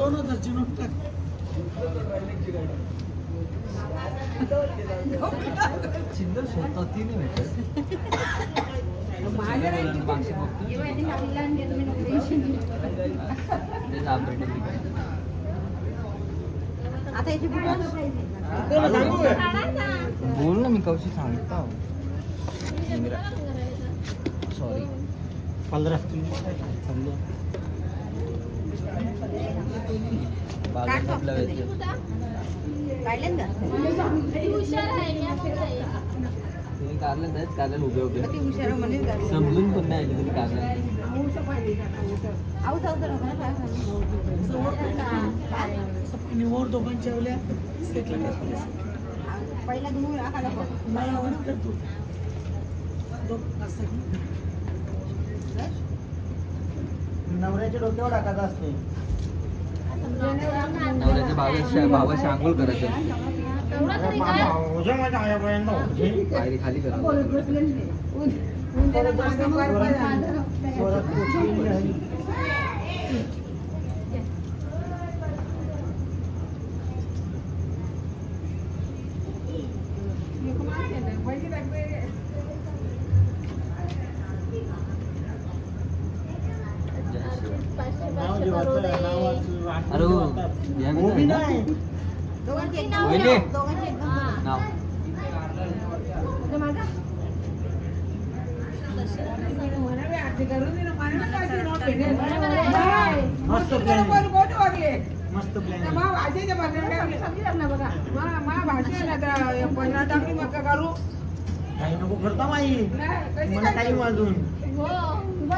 दोन हजारची नोट टाक. चिंदर स्वतः ती नाही भेटत मागची बघतो. तेच update आहे. आता याची बोल? ना मी कौशी सांगतो. सॉरी पंधरा बागेत उभे उभे. का समजून पण नाही तुम्ही दोघांच्या पहिला मला आवडत नवऱ्याच्या डोक्यावर टाकायचं असते नवऱ्याच्या भावाशी आंघोळ करायचं पायरी खाली बी उभी नाही नाही दोघांची एकदम वहिनी. दोघांची एकदम नाव. मस्त प्लॅन मस्त प्लॅन काही नको करता माई. मला टाईम अजून. मग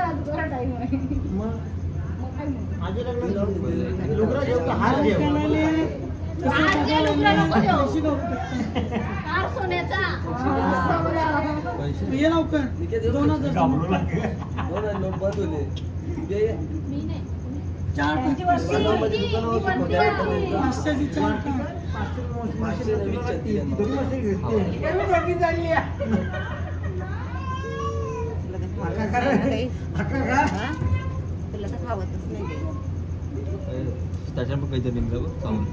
माझे लग्न लुगडं जेव का चार पाचशेची चार टाक. खावतच नाही ते. त्याच्यात पण काहीतरी निघलं बघ खाऊन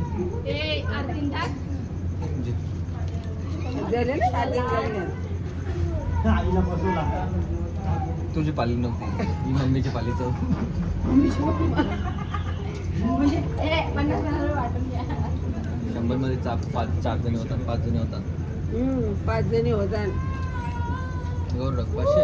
आईला बसवला तुझी पाली नव्हती. ही मम्मीची पालीचं. शंभरमध्ये चार पाच चार जणी होतात पाच जणी होतात. पाच जणी होतात. गौर रख पाचशे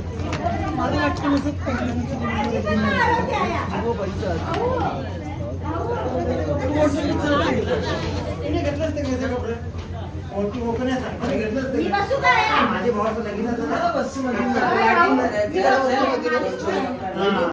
मला वाटतं नसत ओळखी ओळखण्यासारखं घेतलंच नाही. माझ्या भावाचं लगीन झालं. हा.